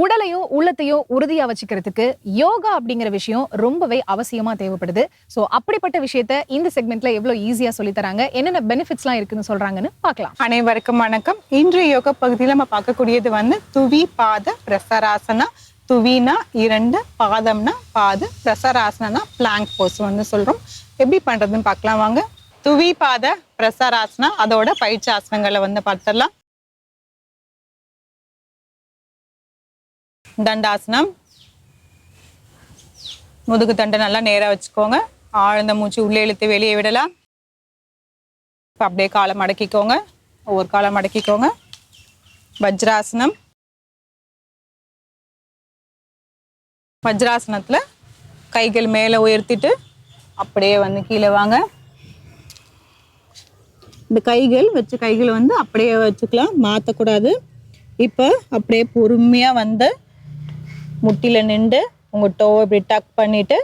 உடலையும் உள்ளத்தையும் உறுதியா வச்சுக்கிறதுக்கு யோகா அப்படிங்கிற விஷயம் ரொம்பவே அவசியமா தேவைப்படுது. சோ அப்படிப்பட்ட விஷயத்த இந்த செக்மெண்ட்ல எவ்வளவு ஈஸியா சொல்லி தராங்க என்னென்ன பெனிஃபிட்ஸ்லாம் இருக்குன்னு சொல்றாங்கன்னு பார்க்கலாம். அனைவருக்கும் வணக்கம். இன்றைய யோகா பகுதியில் நம்ம பார்க்கக்கூடியது வந்து துவி பாத பிரசராசனா. துவினா இரண்டு பாதம்னா பாத பிரசராசனா பிளாங்க் போஸ் வந்து சொல்றோம். எப்படி பண்றதுன்னு பார்க்கலாம் வாங்க. துவி பாத பிரசராசனா அதோட பயிற்சி ஆசனங்களை வந்து பார்த்துடலாம். தண்டாசனம். முதுகு தண்டை நல்லா நேரா வச்சுக்கோங்க. ஆழ்ந்த மூச்சு உள்ளே இழுத்து வெளியே விடலாம். இப்போ அப்படியே காலை மடக்கிக்கோங்க. ஒவ்வொரு காலை மடக்கிக்கோங்க. வஜ்ராசனம். வஜ்ராசனத்தில் கைகள் மேலே உயர்த்திட்டு அப்படியே வந்து கீழே வாங்க. இந்த கைகள் வச்ச கைகள் வந்து அப்படியே வச்சுக்கலாம். மாற்றக்கூடாது இப்போ அப்படியே பொறுமையாக வந்து முட்டியில் நின்று உங்கள் டோவை இப்படி டக் பண்ணிவிட்டு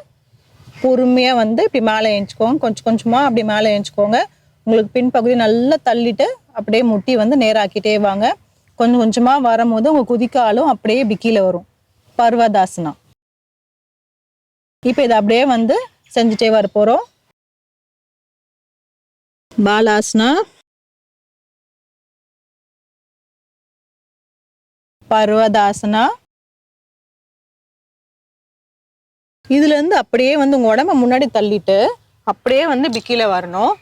பொறுமையாக வந்து இப்படி மேலே ஏஞ்சிக்கோங்க. கொஞ்சம் கொஞ்சமாக அப்படி மேலே ஏஞ்சிக்கோங்க. உங்களுக்கு பின்பகுதி நல்லா தள்ளிட்டு அப்படியே முட்டி வந்து நேராக்கிட்டே வாங்க. கொஞ்சம் கொஞ்சமாக வரும்போது உங்கள் குதிக்காலும் அப்படியே இப்படி கீழே வரும். பர்வதாசனா இப்போ இதை அப்படியே வந்து செஞ்சுட்டே வர போகிறோம் பாலாசனா. பர்வதாசனா. இதுலேருந்து அப்படியே வந்து உங்கள் உடம்ப முன்னாடி தள்ளிட்டு அப்படியே வந்து இப்படி கீழே வரணும்.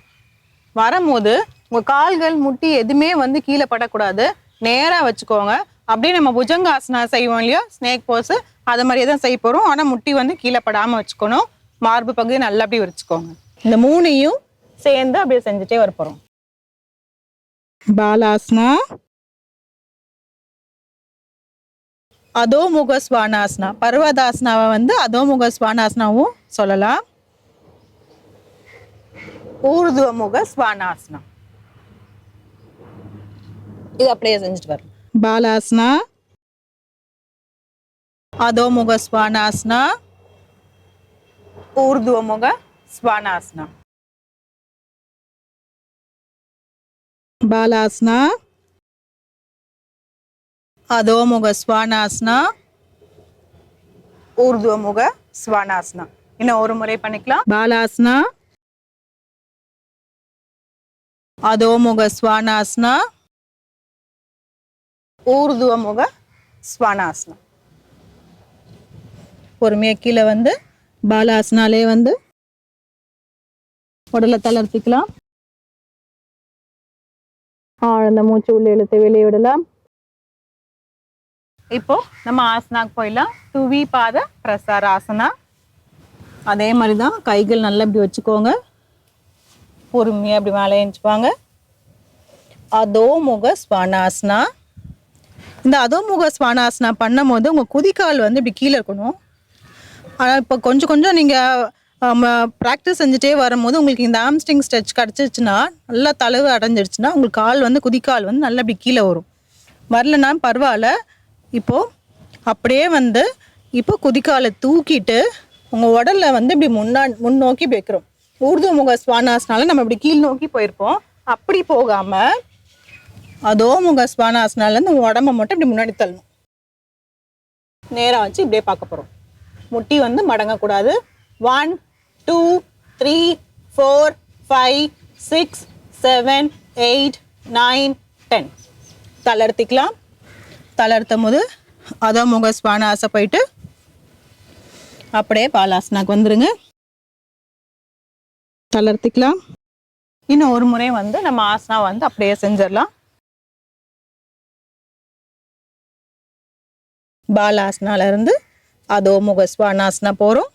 வரும்போது உங்கள் கால்கள் முட்டி எதுவுமே வந்து கீழே படக்கூடாது. நேராக வச்சுக்கோங்க. அப்படியே நம்ம புஜங்காசனா செய்வோம் இல்லையா? ஸ்னேக் போஸ் அது மாதிரியே தான் செய்ய போகிறோம் ஆனால் முட்டி வந்து கீழே படாமல் வச்சுக்கணும். மார்பு பகுதியை நல்லா அப்படி விரிச்சுக்கோங்க. இந்த மூணையும் சேர்ந்து அப்படியே செஞ்சுட்டே வரப்போகிறோம் பாலாசனா அதோமுக ஸ்வானாசனா பர்வதாசனாவை வந்து அதோமுக ஸ்வானாசனாவும் சொல்லலாம் ஊர்துவமுக ஸ்வானாசனா இது அப்படியே செஞ்சுட்டு வரலாம் பாலாசனா அதோமுக ஸ்வானாசனா ஊர்துவமுக ஸ்வானாசனா பாலாசனா அதோமுக ஸ்வானாசனா? ஊர்துவமுக ஸ்வானாசனா. இன்னும் ஒரு முறை பண்ணிக்கலாம்? பாலாசனா? அதோமுக ஸ்வானாசனா? ஊர்துவமுக ஸ்வானாசனா. பொறுமையா கீழே வந்து பாலாசனாலே வந்து உடலை தளர்த்திக்கலாம். ஆழ்ந்த மூச்சு உள்ள இழுத்து வெளியே விடலாம். இப்போ நம்ம ஆசனாக்கு போயிடலாம். துவி பாத பிரசார ஆசனா அதே மாதிரி தான் கைகள் நல்லா இப்படி வச்சுக்கோங்க. பொறுமையாக இப்படி மேலே எழுந்துப்பாங்க அதோமுக ஸ்வானாசனா. இந்த அதோமுக ஸ்வானாசனா பண்ணும் போது உங்கள் குதிக்கால் வந்து இப்படி கீழே இருக்கணும். ஆனால் இப்போ கொஞ்சம் கொஞ்சம் நீங்கள் ப்ராக்டிஸ் செஞ்சுட்டே வரும்போது உங்களுக்கு இந்த ஆம்ஸ்டிங் ஸ்ட்ரெச் கிடச்சிருச்சுன்னா நல்லா தளவு அடைஞ்சிருச்சுன்னா உங்களுக்கு கால் வந்து குதிக்கால் வந்து நல்லா இப்படி கீழே வரும். வரலன்னா பரவாயில்ல. இப்போது அப்படியே வந்து இப்போ குதிக்காலை தூக்கிட்டு உங்கள் உடலில் வந்து இப்படி முன்னா முன்னோக்கி வைக்கிறோம். ஊர்து முக ஸ்வானாசனால நம்ம இப்படி கீழ் நோக்கி போயிருப்போம். அப்படி போகாமல் அதோ முக ஸ்வானாசனாலேருந்து உங்கள் உடம்ப மட்டும் இப்படி முன்னாடி தள்ளணும். நேராக வச்சு இப்படியே பார்க்க போகிறோம் முட்டி வந்து மடங்கக்கூடாது one two three four five six seven eight nine ten தளர்த்திக்கலாம் தளர்த்தும் போது அதோ முக ஸ்பானாசை போயிட்டு அப்படியே பாலாசனாக்கு வந்துருங்க. தளர்த்திக்கலாம். இன்னும் ஒரு முறை வந்து நம்ம ஆசனா வந்து அப்படியே செஞ்சிடலாம். பாலாசனாலேருந்து அதோ முக ஸ்வானாசனா போகிறோம்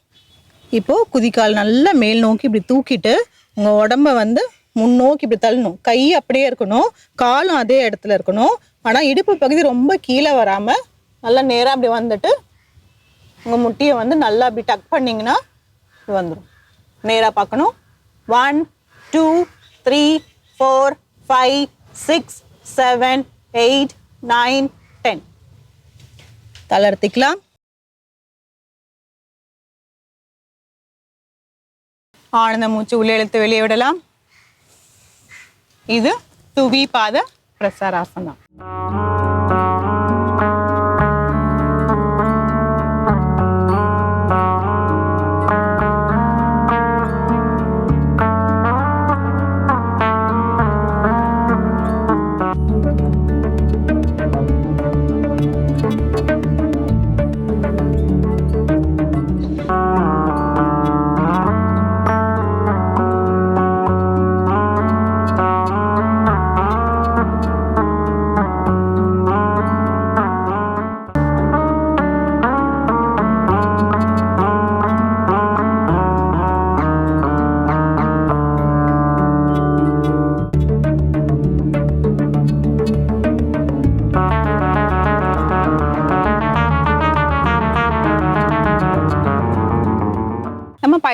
இப்போ குதிக்கால் நல்லா மேல் நோக்கி இப்படி தூக்கிட்டு உங்கள் உடம்ப வந்து முன்னோக்கி இப்படி தள்ளணும். கை அப்படியே இருக்கணும். காலும் அதே இடத்துல இருக்கணும். ஆனால் இடுப்பு பகுதி ரொம்ப கீழே வராமல் நல்லா நேராக அப்படி வந்துட்டு உங்கள் முட்டியை வந்து நல்லா அப்படி டக் பண்ணிங்கன்னா இது வந்துடும் நேராக பார்க்கணும். One two three four five six seven eight nine ten தளர்த்திக்கலாம் ஆனந்த மூச்சு உள்ளே இழுத்து வெளியே விடலாம். இது துவி பாத. ప్రసారాసనం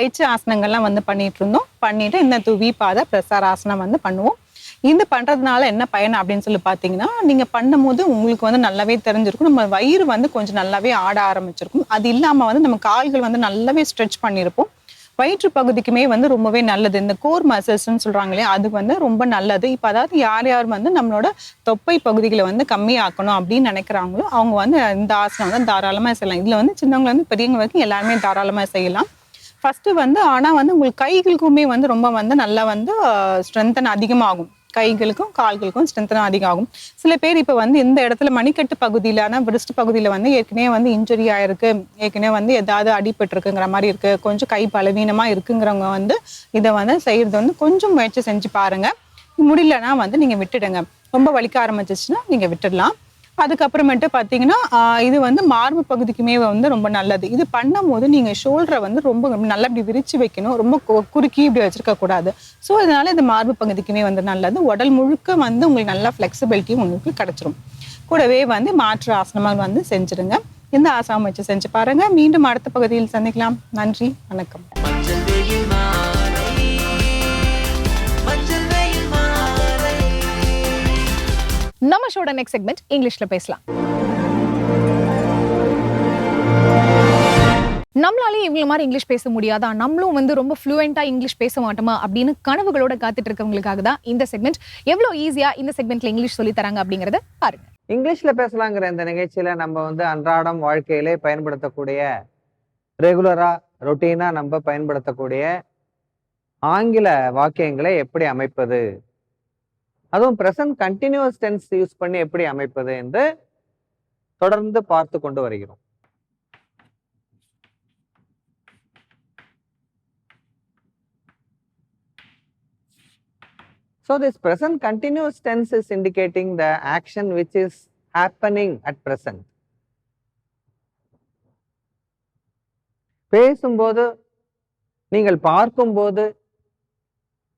நம்ம பயிற்சி ஆசனங்கள்லாம் வந்து பண்ணிட்டு இருந்தோம் பண்ணிட்டு இந்த துவி பாத பிரசாராசனம் வந்து பண்ணுவோம். இது பண்றதுனால என்ன பயன் அப்படின்னு சொல்லி பார்த்தீங்கன்னா நீங்க பண்ணும்போது உங்களுக்கு வந்து நல்லாவே தெரிஞ்சிருக்கும். நம்ம வயிறு வந்து கொஞ்சம் நல்லாவே ஆட ஆரம்பிச்சிருக்கும். அது இல்லாம வந்து நம்ம கால்கள் வந்து நல்லாவே ஸ்ட்ரெச் பண்ணியிருப்போம். வயிற்று பகுதிக்குமே வந்து ரொம்பவே நல்லது. இந்த கோர் மசில்ஸ்ன்னு சொல்கிறாங்களே இல்லையா அது வந்து ரொம்ப நல்லது. இப்போ அதாவது யார் யார் வந்து நம்மளோட தொப்பை பகுதிகளை வந்து கம்மியாக்கணும் அப்படின்னு நினைக்கிறாங்களோ அவங்க வந்து இந்த ஆசனம் வந்து தாராளமாக செய்யலாம். இதில் வந்து சின்னவங்க வந்து பெரியவங்க வரைக்கும் எல்லாருமே தாராளமாக செய்யலாம். ஃபஸ்ட்டு வந்து ஆனால் வந்து உங்களுக்கு கைகளுக்குமே வந்து ரொம்ப வந்து நல்லா வந்து ஸ்ட்ரென்தன் அதிகமாகும். கைகளுக்கும் கால்களுக்கும் ஸ்ட்ரென்தன் அதிகமாகும். சில பேர் இப்போ வந்து இந்த இடத்துல மணிக்கட்டு பகுதியிலான பிரிஸ்ட் பகுதியில் வந்து ஏற்கனவே வந்து இன்ஜுரி ஆயிருக்கு. ஏற்கனவே வந்து ஏதாவது அடிபட்டுருக்குங்கிற மாதிரி இருக்கு. கொஞ்சம் கை பலவீனமாக இருக்குங்கிறவங்க வந்து இதை வந்து செய்யறது வந்து கொஞ்சம் முயற்சி செஞ்சு பாருங்க. முடியலன்னா வந்து நீங்கள் விட்டுடுங்க. ரொம்ப வலிக்க ஆரம்பிச்சிச்சுன்னா நீங்கள் விட்டுடலாம். அதுக்கப்புறமேட்டு பார்த்தீங்கன்னா இது வந்து மார்பு பகுதிக்குமே வந்து ரொம்ப நல்லது. இது பண்ணும்போது நீங்கள் ஷோல்டரை வந்து ரொம்ப நல்லா இப்படி விரிச்சு வைக்கணும். ரொம்ப குறுக்கி இப்படி வச்சிருக்க கூடாது. ஸோ அதனால இந்த மார்பு பகுதிக்குமே வந்து நல்லது. உடல் முழுக்க வந்து உங்களுக்கு நல்லா ஃப்ளெக்சிபிலிட்டியும் உங்களுக்கு கிடச்சிரும். கூடவே வந்து மாற்று ஆசனமாக வந்து செஞ்சுருங்க. இந்த ஆசனம் வச்சு செஞ்சு பாருங்கள் மீண்டும் அடுத்த பகுதியில் சந்திக்கலாம். நன்றி. வணக்கம். நம்ம ஷோட நெக்ஸ்ட் செக்மெண்ட் இங்கிலீஷ்ல பேசலாம். நம்மளாலே இவங்கள மாதிரி இங்கிலீஷ் பேச முடியாதா? நம்மளும் வந்து ரொம்ப ஃப்ளூயண்டா இங்கிலீஷ் பேச மாட்டோமா? அப்படின்னு கனவுகளோட காத்துட்டு இருக்கவங்களுக்காக தான் இந்த செக்மெண்ட் எவ்வளவு ஈஸியாக இந்த செக்மெண்ட்ல இங்கிலீஷ் சொல்லி தராங்க அப்படிங்கறத பாருங்க. இங்கிலீஷ்ல பேசலாங்கிற இந்த நிகழ்ச்சியில நம்ம வந்து அன்றாடம் வாழ்க்கையிலே பயன்படுத்தக்கூடிய ரெகுலரா ரொட்டீனா நம்ம பயன்படுத்தக்கூடிய ஆங்கில வாக்கியங்களை எப்படி அமைப்பது? அதுவும் பிரசன்ட் கண்டினியூஸ் டென்ஸ் யூஸ் பண்ணி எப்படி அமைப்பது என்று தொடர்ந்து பார்த்து கொண்டு வருகிறோம் So this present continuous tense is indicating the action which is happening at present. பேசும்போது நீங்கள் பார்க்கும்போது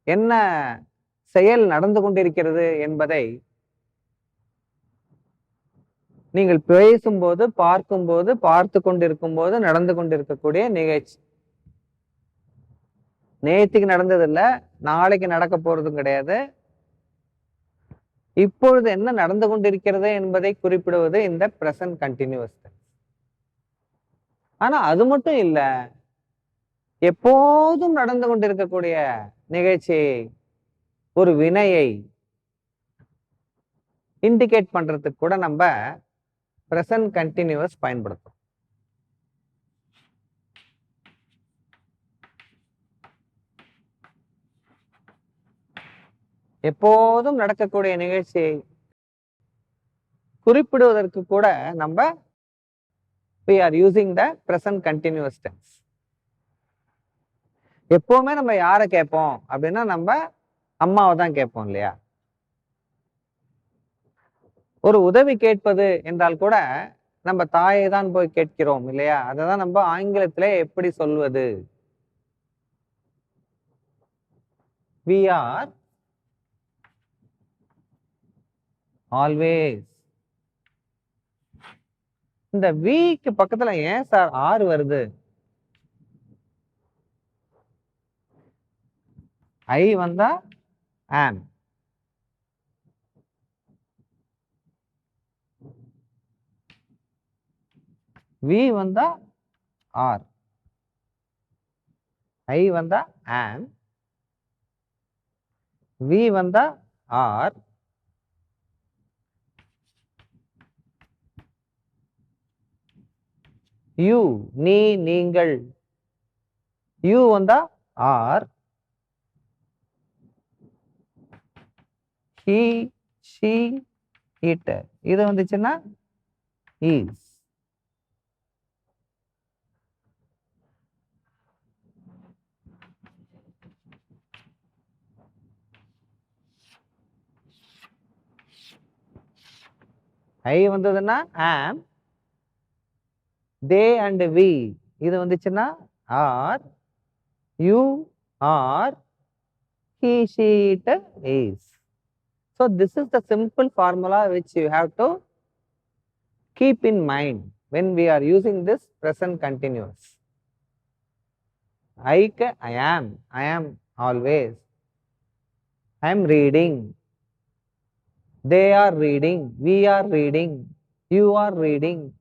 என்ன செயல் நடந்து கொண்டிருக்கிறது என்பதை நீங்கள் பேசும்போது பார்க்கும்போது பார்த்து கொண்டிருக்கும் போது நடந்து கொண்டிருக்கக்கூடிய நிகழ்ச்சி. நேத்திக்கு நடந்ததில்ல நாளைக்கு நடக்க போறதும் கிடையாது. இப்பொழுது என்ன நடந்து கொண்டிருக்கிறது என்பதை குறிப்பிடுவது இந்த பிரசன்ட் கண்டினியூஸ் ஆனா அது மட்டும் இல்லை எப்போதும் நடந்து கொண்டிருக்கக்கூடிய நிகழ்ச்சியை ஒரு வினையை இண்டிகேட் பண்றதுக்கு கூட நம்ம ப்ரெசன்ட் கண்டினியூவஸ் பயன்படுத்தும் எப்போதும் நடக்கக்கூடிய நிகழ்ச்சியை குறிப்பிடுவதற்கு கூட நம்ம we are using the present continuous tense எப்போவுமே நம்ம யாரை கேட்போம் அப்படின்னா நம்ம அம்மாவை தான் கேட்போம் இல்லையா? ஒரு உதவி கேட்பது என்றால் கூட நம்ம தாயை தான் போய் கேட்கிறோம் இல்லையா? அதை தான் நம்ம ஆங்கிலத்துல எப்படி சொல்வது? வி ஆர் ஆல்வேஸ் இந்த விக்கு பக்கத்துல ஏன் சார் ஆறு வருது? ஐ வந்தா ஆம் வி வந்தா ஆர் ஐ வந்தா ஆம் வி வந்தா ஆர் யூ நீ நீங்கள். யூ வந்தா ஆர் ஹி ஷீ இட். இது வந்துச்சுன்னா இஸ் ஐ வந்ததுன்னா ஆம். They and we. இது வந்துச்சுன்னா are. You are. he she it is so this is the simple formula which you have to keep in mind when we are using this present continuous. I i am i am always i am reading. They are reading we are reading you are reading.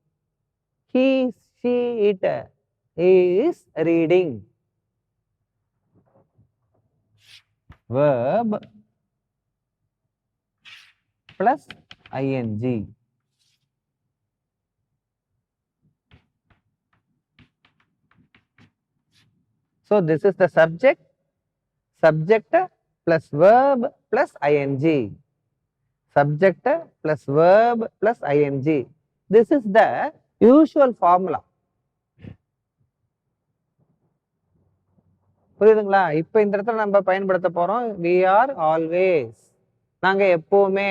He she it is reading. Verb plus ing so this is the subject subject plus verb plus ing subject plus verb plus ing this is the usual formula புரியுதுங்களா இப்போ இந்த இடத்துல நம்ம பயன்படுத்த போகிறோம் we are always நாங்கள் எப்போவுமே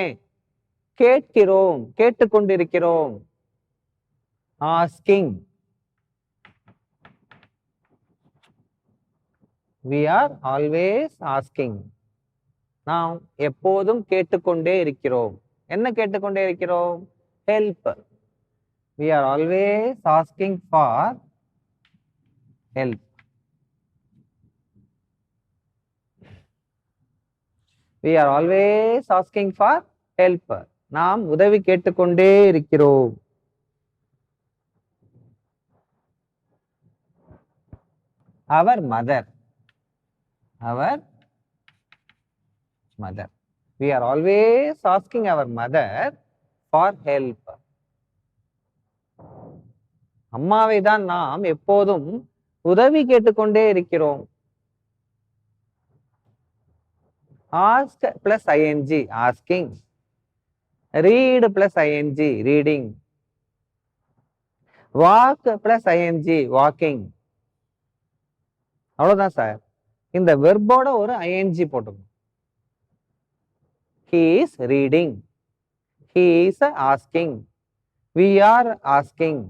கேட்கிறோம் கேட்டுக்கொண்டிருக்கிறோம் asking we are always asking நாம் எப்போதும் கேட்டுக்கொண்டே இருக்கிறோம் என்ன கேட்டுக்கொண்டே இருக்கிறோம் help we are always asking for help we are always asking for help நாம் உதவி கேட்டுக்கொண்டே இருக்கிறோம். Our mother our mother we are always asking our mother for help. அம்மாவை தான் நாம் எப்போதும் உதவி கேட்டுக்கொண்டே இருக்கிறோம். Ask plus ING asking read plus ING reading walk plus ING walking அவ்வளோதான் சார் இந்த வெர்போட ஒரு ஐஎன்ஜி போட்டுக்கணும் he is reading he is asking we are asking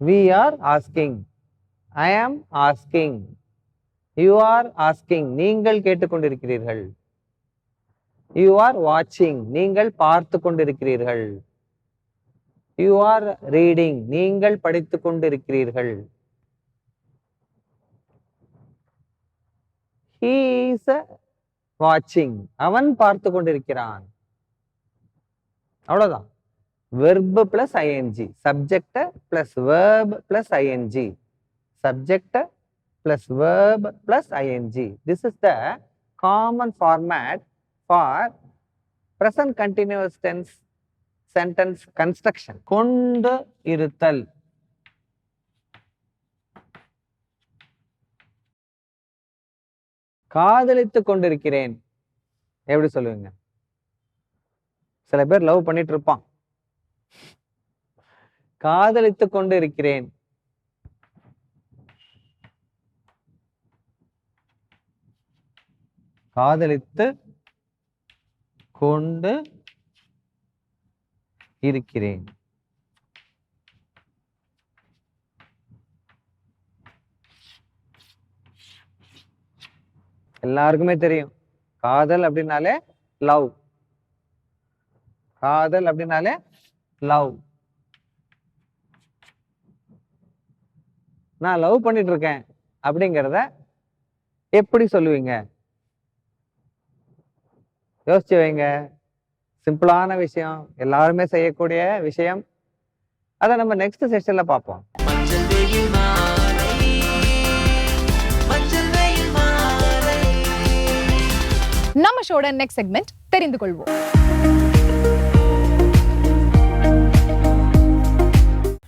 we are asking I am asking you R asking நீங்கள் கேட்டுக்கொண்டிருக்கிறீர்கள் you are வாட்சிங் நீங்கள் பார்த்து கொண்டிருக்கிறீர்கள் யூ ஆர் ரீடிங் நீங்கள் படித்துக் கொண்டிருக்கிறீர்கள் ஹீஸ் is வாட்சிங் அவன் பார்த்து கொண்டிருக்கிறான் அவ்வளவுதான். Verb plus ING subject plus verb plus ING subject plus verb plus ING this is the common format for present continuous tense sentence construction கொண்டு இருத்தல். காதலித்து கொண்டிருக்கிறேன். எப்படி சொல்லுவீங்க? சில பேர் லவ் பண்ணிட்டு இருப்பான். காதலித்து கொண்டு இருக்கிறேன் காதலித்து கொண்டு இருக்கிறேன். எல்லாருக்குமே தெரியும். காதல் அப்படின்னாலே லவ் காதல் அப்படின்னாலே லவ் நான் லவ் பண்ணிட்டு இருக்கேன் அப்படிங்கிறத எப்படி சொல்லுவீங்க? யோசிச்சு வைங்க. சிம்பிளான விஷயம் எல்லாருமே செய்யக்கூடிய விஷயம். அதை நம்ம நெக்ஸ்ட் செஷன்ல பார்ப்போம். நம்ம ஷோட நெக்ஸ்ட் செக்மெண்ட் தெரிந்து கொள்வோம்.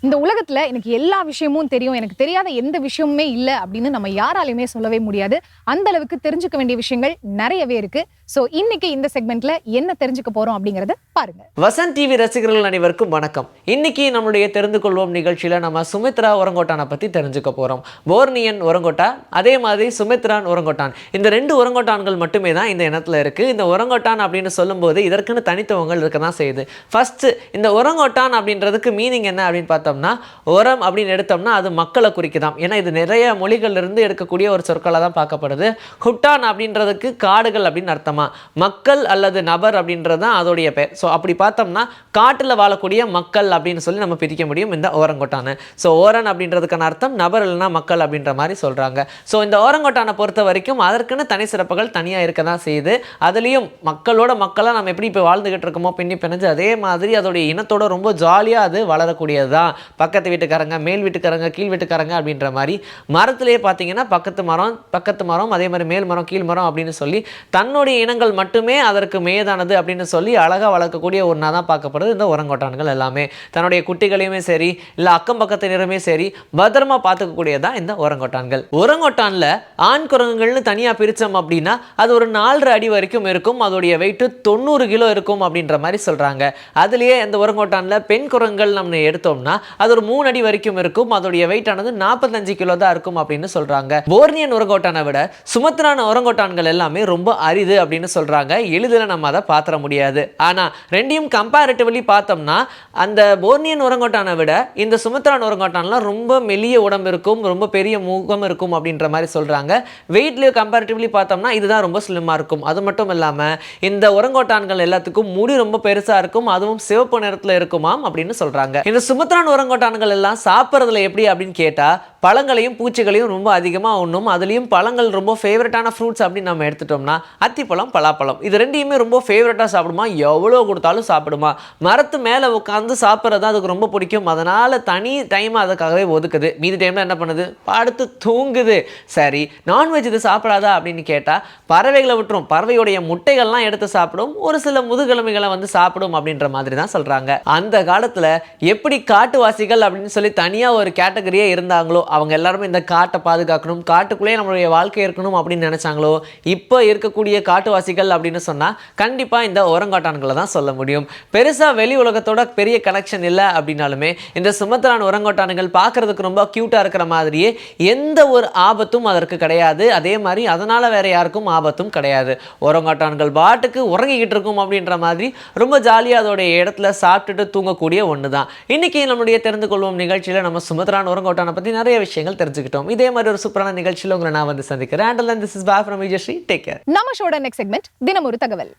இந்த உலகத்துல எனக்கு எல்லா விஷயமும் தெரியும். எனக்கு தெரியாத எந்த விஷயமுமே இல்ல அப்படின்னு நம்ம யாராலையுமே சொல்லவே முடியாது. அந்த அளவுக்கு தெரிஞ்சுக்க வேண்டிய விஷயங்கள் நிறையவே இருக்கு. ஸோ இன்னைக்கு இந்த செக்மெண்ட்ல என்ன தெரிஞ்சுக்க போறோம் அப்படிங்கறத பாருங்க. வசந்த் டிவி ரசிகர்கள் அனைவருக்கும் வணக்கம். இன்னைக்கு நம்மளுடைய தெரிந்து கொள்வோம் நிகழ்ச்சியில நம்ம சுமித்ரா உரங்கோட்டானை பத்தி தெரிஞ்சுக்க போறோம். போர்னியன் உரங்கோட்டா அதே மாதிரி சுமித்ரான் உரங்கோட்டான் இந்த ரெண்டு உரங்கோட்டான்கள் மட்டுமே தான் இந்த இனத்துல இருக்கு. இந்த உரங்கோட்டான் அப்படின்னு சொல்லும்போது இதற்குன்னு தனித்துவங்கள் இருக்க தான் செய்யுது. ஃபர்ஸ்ட் இந்த உரங்கோட்டான் அப்படின்றதுக்கு மீனிங் என்ன அப்படின்னு பார்த்தோம்னா உரம் அப்படின்னு எடுத்தோம்னா அது மக்களை குறிக்குதாம் ஏன்னா இது நிறைய மொழிகள் இருந்து எடுக்கக்கூடிய ஒரு சொற்களாக தான் பார்க்கப்படுது. ஹுட்டான் அப்படின்றதுக்கு காடுகள் அப்படின்னு அர்த்தமா? மக்கள் அல்லது நபர் அப்படின்றது தான் அதோடைய பெயர். ஸோ அப்படி பார்த்தோம்னா காட்டில் வாழக்கூடிய மக்கள் அப்படின்னு சொல்லி நம்ம பிரிக்க முடியும். இந்த ஓரங்கொட்டானை. ஸோ ஓரன் அப்படின்றதுக்கான அர்த்தம் நபர் இல்லைன்னா மக்கள் அப்படின்ற மாதிரி சொல்கிறாங்க ஸோ இந்த ஓரங்கொட்டானை பொறுத்த வரைக்கும் அதற்குன்னு தனி சிறப்புகள் தனியாக இருக்க தான் செய்யுது. அதுலேயும் மக்களோட மக்களாக நம்ம எப்படி இப்போ வாழ்ந்துகிட்டு இருக்கோமோ பின்னி பிணைஞ்சு அதே மாதிரி அதோடைய இனத்தோட ரொம்ப ஜாலியாக அது வளரக்கூடியது தான் பக்கத்து வீட்டுக்காரங்க மேல் வீட்டுக்காரங்க கீழ் வீட்டுக்காரங்க அப்படின்ற மாதிரி. மரத்துலேயே பார்த்தீங்கன்னா பக்கத்து மரம் பக்கத்து மரம் அதே மாதிரி மேல் மரம் கீழ் மரம் அப்படின்னு சொல்லி தன்னுடைய இனங்கள் மட்டுமே அதற்கு மேதானது அப்படின்னு சொல்லி அழகாக வளர்க்கக்கூடிய ஒன்றா தான் பார்க்கப்படுது இந்த உரங்கொட்டான்கள் எல்லாமே. தன்னுடைய குட்டிகளையுமே சரி இல்லை அக்கம் பக்கத்தினருமே சரி பத்திரமா பார்த்துக்கக்கூடியதான் இந்த உரங்கொட்டான்கள். உரங்கொட்டானில் ஆண் குரங்குகள்னு தனியாக பிரித்தோம் அப்படின்னா அது ஒரு நாலரை அடி வரைக்கும் இருக்கும் அதோடைய வெயிட்டு தொண்ணூறு கிலோ இருக்கும் அப்படின்ற மாதிரி சொல்கிறாங்க அதுலேயே இந்த உரங்கொட்டானில் பெண் குரங்குகள் நம்ம எடுத்தோம்னா அது ஒரு மூணு அடி வரைக்கும் இருக்கும் அதோடைய வெயிட்டானது ஆனது நாற்பத்தஞ்சு கிலோ தான் இருக்கும் அப்படின்னு சொல்கிறாங்க போர்னியன் உரங்கோட்டானை விட சுமத்திரான உரங்கோட்டான்கள் எல்லாமே ரொம்ப அரிது அப்படின்னு சொல்கிறாங்க எளிதில் நம்ம அதை பாத்திர முடியாது. ஆனால் ரெண்டையும் கம்பேரிட்டிவ்லி பார்த்தோம்னா அந்த போர்னியன் உரங்கோட்டானை விட இந்த சுமத்ரான் உரங்கோட்டான்லாம் ரொம்ப மெல்லிய உடம்பு இருக்கும் ரொம்ப பெரிய முகம் இருக்கும் அப்படின்ற மாதிரி சொல்கிறாங்க வெயிட்லேயும் கம்பேரிட்டிவ்லி பார்த்தோம்னா இதுதான் ரொம்ப ஸ்லிம்மாக இருக்கும். அது மட்டும் இல்லாமல் இந்த உரங்கோட்டான்கள் எல்லாத்துக்கும் முடி ரொம்ப பெருசாக இருக்கும் அதுவும் சிவப்பு நிறத்தில் இருக்குமாம் அப்படின்னு சொல்கிறாங்க இந்த சுமத்ரான் உரங்கோட்டான்கள் எல்லாம் சாப்பிட்றதுல எப்படி அப்படின்னு கேட்டால் பழங்களையும் பூச்சிகளையும் ரொம்ப அதிகமாக உண்ணும் அதுலேயும் பழங்கள் ரொம்ப ஃபேவரட்டான ஃப்ரூட்ஸ் அப்படின்னு நம்ம எடுத்துட்டோம்னா அத்திப்பழம் பலாப்பழம் இது ரெண்டையுமே ரொம்ப ஃபேவரட்டாக சாப்பிடுமா? எவ்வளோ கொடுத்தாலும் சாப்பிடுமா? மரத்து மேலே உட்காந்து சாப்பிட்றது அதுக்கு ரொம்ப பிடிக்கும். அதனால் தனி டைம் அதுக்காகவே ஒதுக்குது. மீதி டைமில் என்ன பண்ணுது? படுத்து தூங்குது. சரி நான்வெஜ் இது சாப்பிடாதா அப்படின்னு கேட்டால் பறவைகளை விட்டுரும். பறவையுடைய முட்டைகள்லாம் எடுத்து சாப்பிடும். ஒரு சில முதுகிழமைகளை வந்து சாப்பிடும் அப்படின்ற மாதிரி தான் சொல்கிறாங்க அந்த காலத்தில் எப்படி காட்டுவாசிகள் அப்படின்னு சொல்லி தனியாக ஒரு கேட்டகரியே இருந்தாங்களோ அவங்க எல்லாருமே இந்த காட்டை பாதுகாக்கணும் காட்டுக்குள்ளேயே நம்மளுடைய வாழ்க்கை இருக்கணும் அப்படின்னு நினைச்சாங்களோ இப்போ இருக்கக்கூடிய காட்டு காட்டுவாசிகள் அப்படின்னு சொன்னால் கண்டிப்பாக இந்த ஓரங்காட்டான்களை தான் சொல்ல முடியும். பெருசாக வெளி உலகத்தோட பெரிய கனெக்ஷன் இல்லை அப்படின்னாலுமே இந்த சுமத்ரான் உரங்கோட்டான்கள் பார்க்குறதுக்கு ரொம்ப க்யூட்டாக இருக்கிற மாதிரியே எந்த ஒரு ஆபத்தும் அதற்கு கிடையாது. அதே மாதிரி அதனால் வேற யாருக்கும் ஆபத்தும் கிடையாது. உரங்காட்டான்கள் பாட்டுக்கு உறங்கிக்கிட்டு இருக்கும் அப்படின்ற மாதிரி ரொம்ப ஜாலியாக அதோடைய இடத்துல சாப்பிட்டுட்டு தூங்கக்கூடிய ஒன்று தான் இன்னைக்கு நம்மளுடைய தெரிந்து கொள்வோம் நிகழ்ச்சியில் நம்ம சுமத்ரான் உரங்கோட்டானை பற்றி நிறைய விஷயங்கள் தெரிஞ்சுக்கிட்டோம். இதே மாதிரி ஒரு சூப்பரான நிகழ்ச்சியில் உங்களை நான் வந்து சந்திக்கிறேன். And this is from Vijayashree take care நம்ம ஷோட நெக்ஸ்ட் செக்மெண்ட் தினமொரு தகவல்.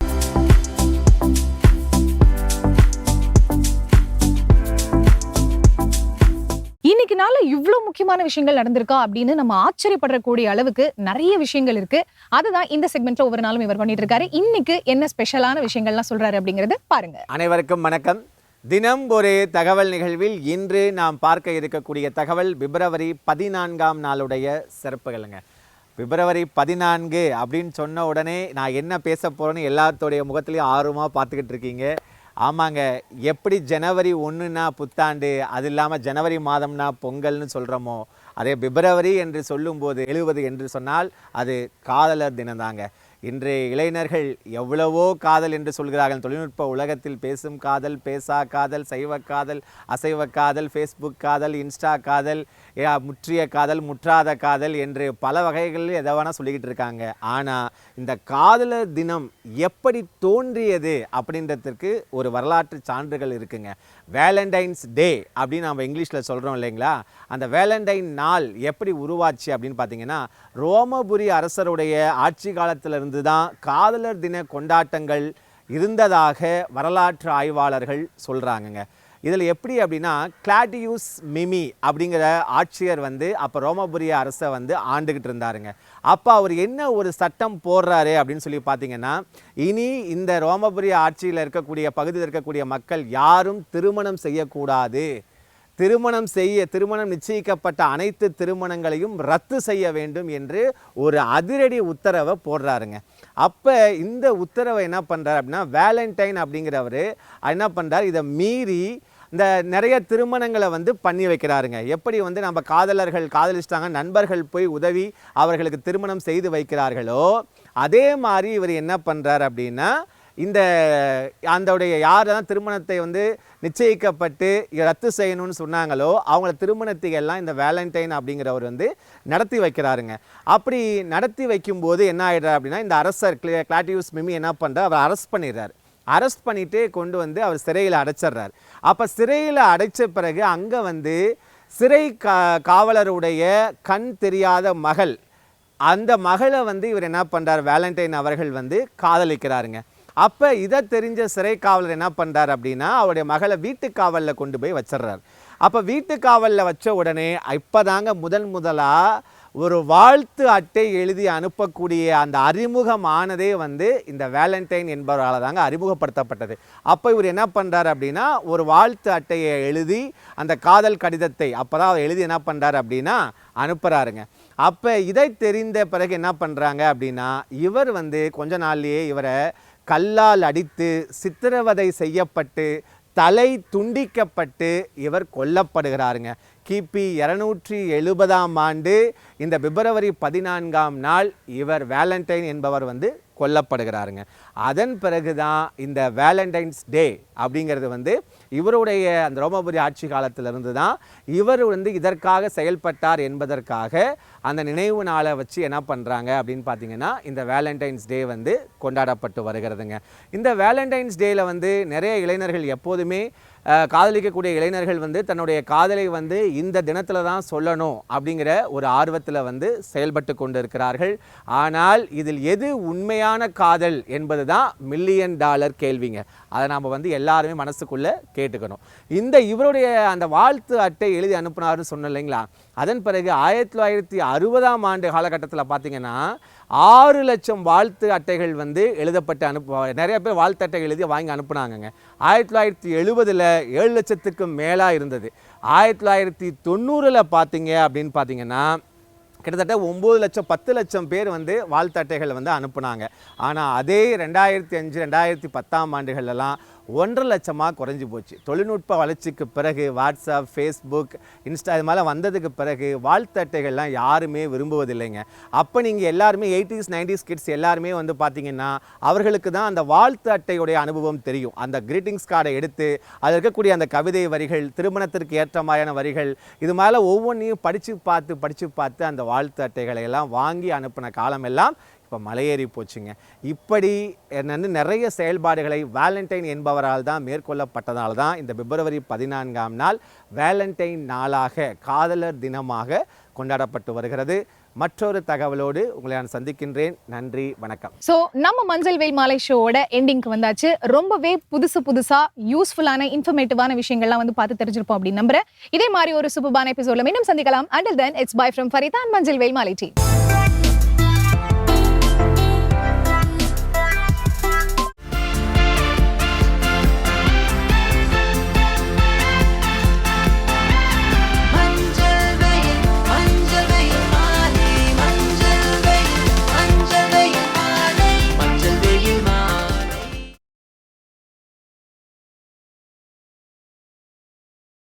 இன்னைக்கு நாள இவ்ளோ முக்கியமான விஷயங்கள் நடந்திருக்கா அப்படின்னு நம்ம ஆச்சரியப்படக்கூடிய அளவுக்கு நிறைய விஷயங்கள் இருக்கு. அதுதான் இந்த செக்மெண்ட்ல ஒவ்வொரு நாளும் இவர் பண்ணிட்டு இருக்காரு. இன்னைக்கு என்ன ஸ்பெஷலான விஷயங்கள்லாம் சொல்றாரு அப்படிங்கறது பாருங்க. அனைவருக்கும் வணக்கம். தினம் ஒரு தகவல் நிகழ்வில் இன்று நாம் பார்க்க இருக்கக்கூடிய தகவல் பிப்ரவரி பதினான்காம் நாளுடைய சிறப்புகளுங்க. பிப்ரவரி பதினான்கு அப்படின்னு சொன்ன உடனே நான் என்ன பேச போகிறேன்னு எல்லாத்தோடைய முகத்துலேயும் ஆர்வமாக பார்த்துக்கிட்டு இருக்கீங்க. ஆமாங்க எப்படி ஜனவரி ஒன்றுனா புத்தாண்டு அது இல்லாமல் ஜனவரி மாதம்னா பொங்கல்னு சொல்கிறோமோ அதே பிப்ரவரி என்று சொல்லும்போது எழுவது என்று சொன்னால் அது காதலர் தினம்தாங்க இன்றைய இளைஞர்கள் எவ்வளவோ காதல் என்று சொல்கிறார்கள். தொழில்நுட்ப உலகத்தில் பேசும் காதல் பேசா காதல் சைவ காதல் அசைவ காதல் ஃபேஸ்புக் காதல் இன்ஸ்டா காதல் முற்றிய காதல் முற்றாத காதல் என்று பல வகைகளில் எதை வேணால் சொல்லிக்கிட்டு இருக்காங்க. ஆனால் இந்த காதலர் தினம் எப்படி தோன்றியது அப்படின்றதுக்கு ஒரு வரலாற்று சான்றுகள் இருக்குங்க. வேலண்டைன்ஸ் டே அப்படின்னு நம்ம இங்கிலீஷில் சொல்கிறோம் இல்லைங்களா? அந்த வேலண்டைன் நாள் எப்படி உருவாச்சு அப்படின்னு பார்த்தீங்கன்னா ரோமபுரி அரசருடைய ஆட்சி காலத்திலிருந்து தான் காதலர் தின கொண்டாட்டங்கள் இருந்ததாக வரலாற்று ஆய்வாளர்கள் சொல்கிறாங்கங்க இதில் எப்படி அப்படின்னா கிளாடியூஸ் மிமி அப்படிங்கிற ஆட்சியர் வந்து அப்போ ரோமபுரிய அரசை வந்து ஆண்டுகிட்டு இருந்தாருங்க. அப்போ அவர் என்ன ஒரு சட்டம் போடுறாரு அப்படின்னு சொல்லி பார்த்தீங்கன்னா இனி இந்த ரோமபுரிய ஆட்சியில் இருக்கக்கூடிய பகுதியில் இருக்கக்கூடிய மக்கள் யாரும் திருமணம் செய்யக்கூடாது. திருமணம் செய்ய திருமணம் நிச்சயிக்கப்பட்ட அனைத்து திருமணங்களையும் ரத்து செய்ய வேண்டும் என்று ஒரு அதிரடி உத்தரவை போடுறாருங்க. அப்போ இந்த உத்தரவை என்ன பண்ணுறாரு அப்படின்னா வேலண்டைன் அப்படிங்கிறவர் என்ன பண்ணுறார் இதை மீறி இந்த நிறைய திருமணங்களை வந்து பண்ணி வைக்கிறாருங்க. எப்படி வந்து நம்ம காதலர்கள் காதலிச்சிட்டாங்க நண்பர்கள் போய் உதவி அவர்களுக்கு திருமணம் செய்து வைக்கிறார்களோ அதே மாதிரி இவர் என்ன பண்ணுறார் அப்படின்னா இந்த அந்தோடைய யார் தான் திருமணத்தை வந்து நிச்சயிக்கப்பட்டு ரத்து செய்யணும்னு சொன்னாங்களோ அவங்கள திருமணத்தை எல்லாம் இந்த வேலண்டைன் அப்படிங்கிறவர் வந்து நடத்தி வைக்கிறாருங்க. அப்படி நடத்தி வைக்கும்போது என்ன ஆயிடுறாரு அப்படின்னா இந்த அரசர் கிளே- கிளாட்டியூஸ் மிமி என்ன பண்ணுறார் அவர் அரெஸ்ட் பண்ணிடுறாரு. அரெஸ்ட் பண்ணிட்டு கொண்டு வந்து அவர் சிறையில் அடைச்சிடுறாரு. அப்போ சிறையில் அடைச்ச பிறகு அங்கே வந்து சிறை கா காவலருடைய கண் தெரியாத மகள் அந்த மகளை வந்து இவர் என்ன பண்ணுறார் வேலண்டைன் அவர்கள் வந்து காதலிக்கிறாருங்க. அப்போ இதை தெரிஞ்ச சிறை காவலர் என்ன பண்ணுறார் அப்படின்னா அவருடைய மகளை வீட்டு காவலில் கொண்டு போய் வச்சிடுறார். அப்போ வீட்டு காவலில் வச்ச உடனே இப்போதாங்க முதன் முதலாக ஒரு வாழ்த்து அட்டை எழுதி அனுப்பக்கூடிய அந்த அறிமுகமானதே வந்து இந்த வேலண்டைன் என்பவரால் தாங்க அறிமுகப்படுத்தப்பட்டது. அப்போ இவர் என்ன பண்ணுறாரு அப்படின்னா ஒரு வாழ்த்து அட்டையை எழுதி அந்த காதல் கடிதத்தை அப்போ தான் அவர் எழுதி என்ன பண்ணுறாரு அப்படின்னா அனுப்புகிறாருங்க அப்போ இதை தெரிந்த பிறகு என்ன பண்ணுறாங்க அப்படின்னா இவர் வந்து கொஞ்ச நாள்லேயே இவரை கல்லால் அடித்து சித்திரவதை செய்யப்பட்டு தலை துண்டிக்கப்பட்டு இவர் கொல்லப்படுகிறாருங்க. கிபி இருநூற்றி எழுபதாம் ஆண்டு இந்த பிப்ரவரி பதினான்காம் நாள் இவர் வேலண்டைன் என்பவர் வந்து கொல்லப்படுகிறாருங்க. அதன் பிறகு தான் இந்த வேலண்டைன்ஸ் டே அப்படிங்கிறது வந்து இவருடைய அந்த ரோமபுரி ஆட்சி காலத்திலிருந்து தான் இவர் வந்து இதற்காக செயல்பட்டார் என்பதற்காக அந்த நினைவு நாளை வச்சு என்ன பண்ணுறாங்க அப்படின்னு பார்த்தீங்கன்னா இந்த வேலண்டைன்ஸ் டே வந்து கொண்டாடப்பட்டு வருகிறதுங்க. இந்த வேலண்டைன்ஸ் டேயில் வந்து நிறைய இளைஞர்கள் எப்போதுமே காதலிக்கக்கூடிய இளைஞர்கள் வந்து தன்னுடைய காதலை வந்து இந்த தினத்தில் தான் சொல்லணும் அப்படிங்கிற ஒரு ஆர்வத்தில் வந்து செயல்பட்டு கொண்டு இருக்கிறார்கள் ஆனால் இதில் எது உண்மையான காதல் என்பது தான் மில்லியன் டாலர் கேள்விங்க. அதை நாம் வந்து எல்லாருமே மனசுக்குள்ளே கேட்டுக்கணும். இந்த இவருடைய அந்த வாழ்த்து அட்டை எழுதி அனுப்புனாருன்னு சொன்னோம் இல்லைங்களா? அதன் பிறகு ஆயிரத்தி தொள்ளாயிரத்தி அறுபதாம் ஆண்டு காலகட்டத்தில் பார்த்தீங்கன்னா ஆறு லட்சம் வாழ்த்து அட்டைகள் வந்து எழுதப்பட்டு அனுப்பு நிறைய பேர் வாழ்த்து அட்டைகள் எழுதி வாங்கி அனுப்புனாங்கங்க. ஆயிரத்தி தொள்ளாயிரத்தி எழுபதில் ஏழு லட்சத்துக்கும் மேலாக இருந்தது. ஆயிரத்தி தொள்ளாயிரத்தி தொண்ணூறில் பார்த்தீங்க அப்படின்னு பார்த்தீங்கன்னா கிட்டத்தட்ட ஒம்பது லட்சம் பத்து லட்சம் பேர் வந்து வாழ்த்து அட்டைகள் வந்து அனுப்புனாங்க. ஆனால் அதே ரெண்டாயிரத்தி அஞ்சு ரெண்டாயிரத்தி பத்தாம் ஆண்டுகள்லாம் ஒன்றரை லட்சமாக குறைஞ்சி போச்சு. தொழில்நுட்ப வளர்ச்சிக்கு பிறகு வாட்ஸ்அப் ஃபேஸ்புக் இன்ஸ்டா இது மாதிரிலாம் வந்ததுக்கு பிறகு வாழ்த்து அட்டைகள்லாம் யாருமே விரும்புவதில்லைங்க. அப்போ நீங்கள் எல்லாருமே எயிட்டிஸ் நைன்டிஸ் கிட்ஸ் எல்லாருமே வந்து பார்த்தீங்கன்னா அவர்களுக்கு தான் அந்த வாழ்த்து அட்டையுடைய அனுபவம் தெரியும். அந்த கிரீட்டிங்ஸ் கார்டை எடுத்து அதில் இருக்கக்கூடிய அந்த கவிதை வரிகள் திருமணத்திற்கு ஏற்ற மாதிரியான வரிகள் இது மாதிரிலாம் ஒவ்வொன்றையும் படித்து பார்த்து படித்து பார்த்து அந்த வாழ்த்து அட்டைகளை எல்லாம் வாங்கி அனுப்பின காலமெல்லாம் இப்போ மலையேறி போச்சுங்க. இப்படி என்னென்னு நிறைய செயல்பாடுகளை வேலண்டைன் என்பவரால் தான் மேற்கொள்ளப்பட்டதால் தான் இந்த பிப்ரவரி பதினான்காம் நாள் வேலண்டைன் நாளாக காதலர் தினமாக கொண்டாடப்பட்டு வருகிறது. மற்றொரு தகவலோடு உங்களை நான் சந்திக்கின்றேன். நன்றி வணக்கம். ஸோ நம்ம மஞ்சள் வெயில் மாலை ஷோவோட எண்டிங்க்கு வந்தாச்சு. ரொம்பவே புதுசு புதுசா யூஸ்ஃபுல்லான இன்ஃபர்மேட்டிவான விஷயங்கள்லாம் வந்து பார்த்து தெரிஞ்சிருப்போம் அப்படின்னு நம்புறேன். இதே மாதிரி ஒரு சூப்பர்பான எபிசோட மீண்டும் சந்திக்கலாம். Until then it's bye from Faridha மஞ்சள் வெயில் மாலை டீ